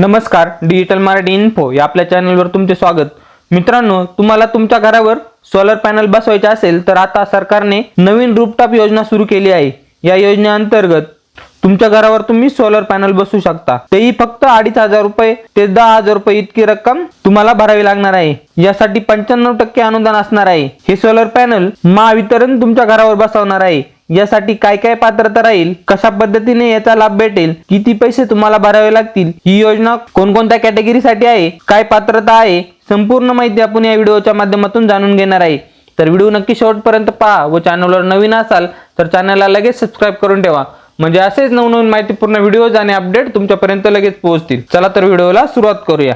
नमस्कार digital Marathi info या आपल्या चॅनलवर तुमचे स्वागत. मित्रांनो तुम्हाला तुमच्या घरावर सोलर पॅनल बसवायचे असेल तर आता सरकारने नवीन रूपटॉप योजना सुरू केली आहे. या योजनेअंतर्गत तुमच्या घरावर तुम्ही सोलर पॅनल बसवू शकता. तेही फक्त अडीच हजार रुपये ते दहा हजार रुपये इतकी रक्कम तुम्हाला भरावी लागणार आहे. यासाठी पंच्याण्णव टक्के अनुदान असणार आहे. हे सोलर पॅनल महावितरण तुमच्या घरावर बसवणार आहे. यासाठी काय काय पात्रता राहील? कशा पद्धतीने याचा लाभ भेटेल? किती पैसे तुम्हाला भरावे लागतील? ही योजना कोणकोणत्या कॅटेगरीसाठी आहे? काय पात्रता आहे? संपूर्ण माहिती आपण या व्हिडिओच्या माध्यमातून जाणून घेणार आहे. तर व्हिडिओ नक्की शेवटपर्यंत पहा व चॅनलवर नवीन असाल तर चॅनलला लगेच सबस्क्राईब करून ठेवा. म्हणजे असेच नवनवीन माहितीपूर्ण व्हिडिओज आणि अपडेट तुमच्यापर्यंत लगेच पोहोचतील. चला तर व्हिडिओला सुरुवात करूया.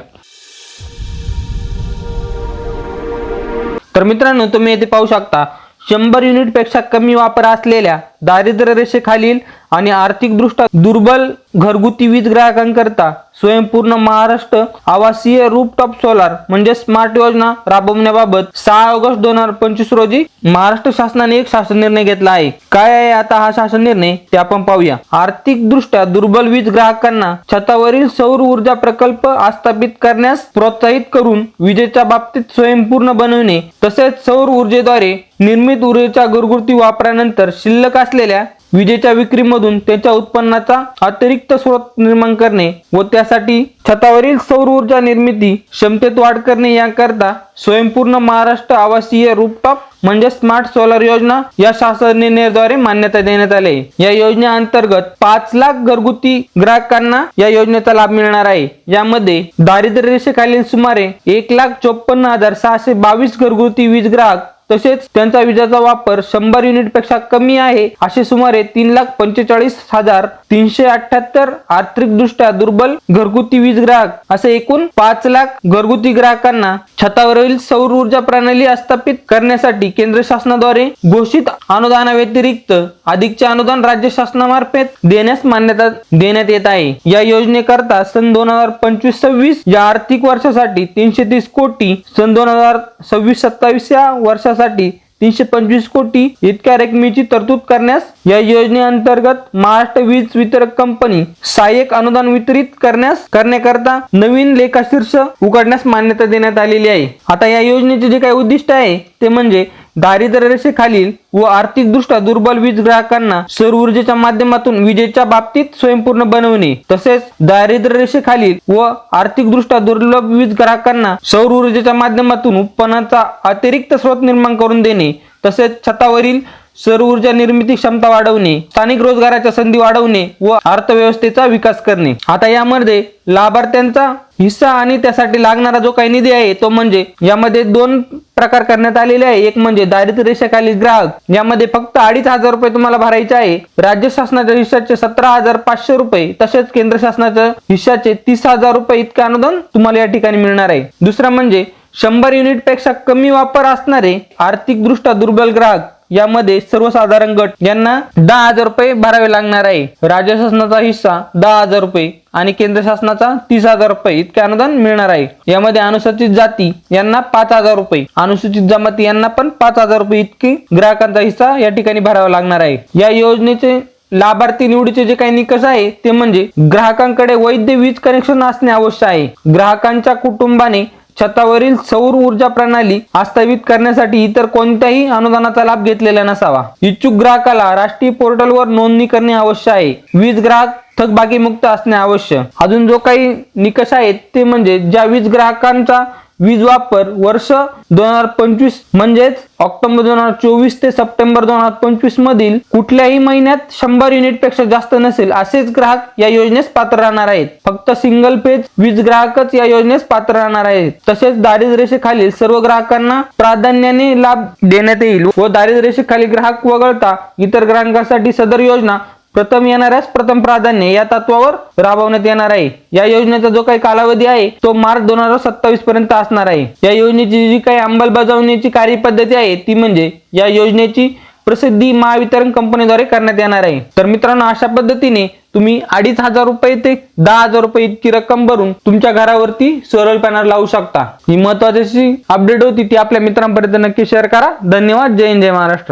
तर मित्रांनो तुम्ही येथे पाहू शकता शंभर युनिटपेक्षा कमी वापर असलेल्या दारिद्र्य रेषेखालील आणि आर्थिकदृष्ट्या दुर्बल घरगुती वीज ग्राहकांकरता स्वयंपूर्ण महाराष्ट्र आवासीय रूपटॉप सोलार म्हणजे स्मार्ट योजना राबवण्याबाबत सहा ऑगस्ट दोन हजार पंचवीस रोजी महाराष्ट्र शासनाने एक शासन निर्णय घेतला आहे. काय आहे आता हा शासन निर्णय? ते आपण पाहूया. आर्थिकदृष्ट्या दुर्बल वीज ग्राहकांना छतावरील सौर ऊर्जा प्रकल्प आस्थापित करण्यास प्रोत्साहित करून विजेच्या बाबतीत स्वयंपूर्ण बनवणे तसेच सौर ऊर्जेद्वारे निर्मित ऊर्जेच्या घरगुती वापरानंतर शिल्लक असलेल्या विजेच्या विक्रीमधून त्याच्या उत्पन्नाचा अतिरिक्त स्रोत निर्माण करणे व त्यासाठी छतावरील सौर ऊर्जा निर्मिती क्षमतेत वाढ करणे याकरता स्वयंपूर्ण महाराष्ट्र आवासीय रूपटॉप म्हणजे स्मार्ट सोलर योजना या शासन निर्णयाद्वारे मान्यता देण्यात आली. या योजनेअंतर्गत पाच लाख घरगुती ग्राहकांना या योजनेचा लाभ मिळणार आहे. यामध्ये दारिद्र्य रेषेखालील सुमारे एक लाख चोपन्न हजार सहाशे बावीस घरगुती वीज ग्राहक तसेच त्यांचा विजेचा वापर शंभर युनिटपेक्षा कमी आहे असे सुमारे तीन लाख पंचेचाळीस हजार तीनशे अठ्याहत्तर आर्थिकदृष्ट्या दुर्बल घरगुती वीज ग्राहक असे एकूण पाच लाख घरगुती ग्राहकांना छतावरील सौर ऊर्जा प्रणाली स्थापित करण्यासाठी केंद्र शासनाद्वारे घोषित अनुदानाव्यतिरिक्त अधिकचे अनुदान राज्य शासनामार्फत देण्यास मान्यता देण्यात येत आहे. या योजनेकरता सन दोन हजार पंचवीस सव्वीस या आर्थिक वर्षासाठी तीनशे तीस कोटी सन दोन हजार सव्वीस सत्तावीस या वर्षा वर्षासाठी तीनशे पंचवीस कोटी इतक्या रकमेची तरतूद करण्यास या योजनेअंतर्गत महाराष्ट्र वीज वितरक कंपनी सहाय्यक अनुदान वितरित करण्यास करण्याकरता नवीन लेखाशीर्ष उघडण्यास मान्यता देण्यात आलेली आहे. आता या योजनेचे जे काही उद्दिष्ट आहे ते म्हणजे दारिद्र्य रेषेखालील व आर्थिकदृष्ट्या दुर्बल वीज ग्राहकांना सौर ऊर्जेच्या माध्यमातून विजेच्या बाबतीत स्वयंपूर्ण बनवणे तसेच दारिद्र्य रेषेखालील व आर्थिकदृष्ट्या दुर्लभ वीज ग्राहकांना सौर ऊर्जेच्या माध्यमातून उत्पन्नाचा अतिरिक्त स्रोत निर्माण करून देणे तसेच छतावरील सौर ऊर्जा निर्मिती क्षमता वाढवणे स्थानिक रोजगाराच्या संधी वाढवणे व अर्थव्यवस्थेचा विकास करणे. आता यामध्ये लाभार्थ्यांचा हिस्सा आणि त्यासाठी लागणारा जो काही निधी आहे तो म्हणजे यामध्ये दोन प्रकार करण्यात आलेले आहे. एक म्हणजे दारिद्र्य रेषेखालील ग्राहक यामध्ये फक्त अडीच हजार रुपये तुम्हाला भरायचे आहे. राज्य शासनाच्या हिश्शाचे सतरा हजार पाचशे रुपये तसेच केंद्र शासनाच्या हिश्शाचे तीस हजार रुपये इतके अनुदान तुम्हाला या ठिकाणी मिळणार आहे. दुसरा म्हणजे शंभर युनिटपेक्षा कमी वापर असणारे आर्थिकदृष्ट्या दुर्बल ग्राहक यामध्ये सर्वसाधारण गट यांना दहा हजार रुपये भरावे लागणार आहे. राज्य शासनाचा हिस्सा दहा हजार रुपये आणि केंद्र शासनाचा तीस हजार रुपये इतके अनुदान मिळणार आहे. यामध्ये अनुसूचित जाती यांना पाच हजार रुपये अनुसूचित जमाती यांना पण पाच हजार रुपये इतके ग्राहकांचा हिस्सा या ठिकाणी भरावा लागणार आहे. या योजनेचे लाभार्थी निवडीचे जे काही निकष आहे ते म्हणजे ग्राहकांकडे वैध वीज कनेक्शन असणे आवश्यक आहे. ग्राहकांच्या कुटुंबाने छतावरील सौर ऊर्जा प्रणाली आस्थापित करण्यासाठी इतर कोणत्याही अनुदानाचा लाभ घेतलेला नसावा. इच्छुक ग्राहकाला राष्ट्रीय पोर्टलवर नोंदणी करणे आवश्यक आहे. वीज ग्राहक थकबाकी मुक्त असणे आवश्यक. अजून जो काही निकष आहेत ते म्हणजे ज्या वीज ग्राहकांचा वीज वापर वर्ष दोन हजार पंचवीस म्हणजेच ऑक्टोबर दोन हजार चोवीस ते सप्टेंबर दोन हजार पंचवीस मधील कुठल्याही महिन्यात शंभर युनिटपेक्षा जास्त नसेल असेच ग्राहक या योजनेस पात्र राहणार आहेत. फक्त सिंगल पेज वीज ग्राहकच या योजनेस पात्र राहणार आहेत. तसेच दारिद्र्य रेषेखालील सर्व ग्राहकांना प्राधान्याने लाभ देण्यात येईल व दारिद्र्यरेषेखाली ग्राहक वगळता इतर ग्राहकांसाठी सदर योजना प्रथम येणाऱ्यास प्रथम प्राधान्य या तत्वावर राबवण्यात येणार आहे. या योजनेचा जो काही कालावधी आहे तो मार्च दोन हजार सत्तावीस पर्यंत असणार आहे. या योजनेची जी काही अंमलबजावणीची कार्यपद्धती आहे ती म्हणजे या योजनेची प्रसिद्धी महावितरण कंपनीद्वारे करण्यात येणार आहे. तर मित्रांनो अशा पद्धतीने तुम्ही अडीच हजार रुपये ते दहा हजार रुपये इतकी रक्कम भरून तुमच्या घरावरती सोलर पॅनल लावू शकता. ही महत्वाची अपडेट होती ती आपल्या मित्रांपर्यंत नक्की शेअर करा. धन्यवाद. जय हिंद जय महाराष्ट्र.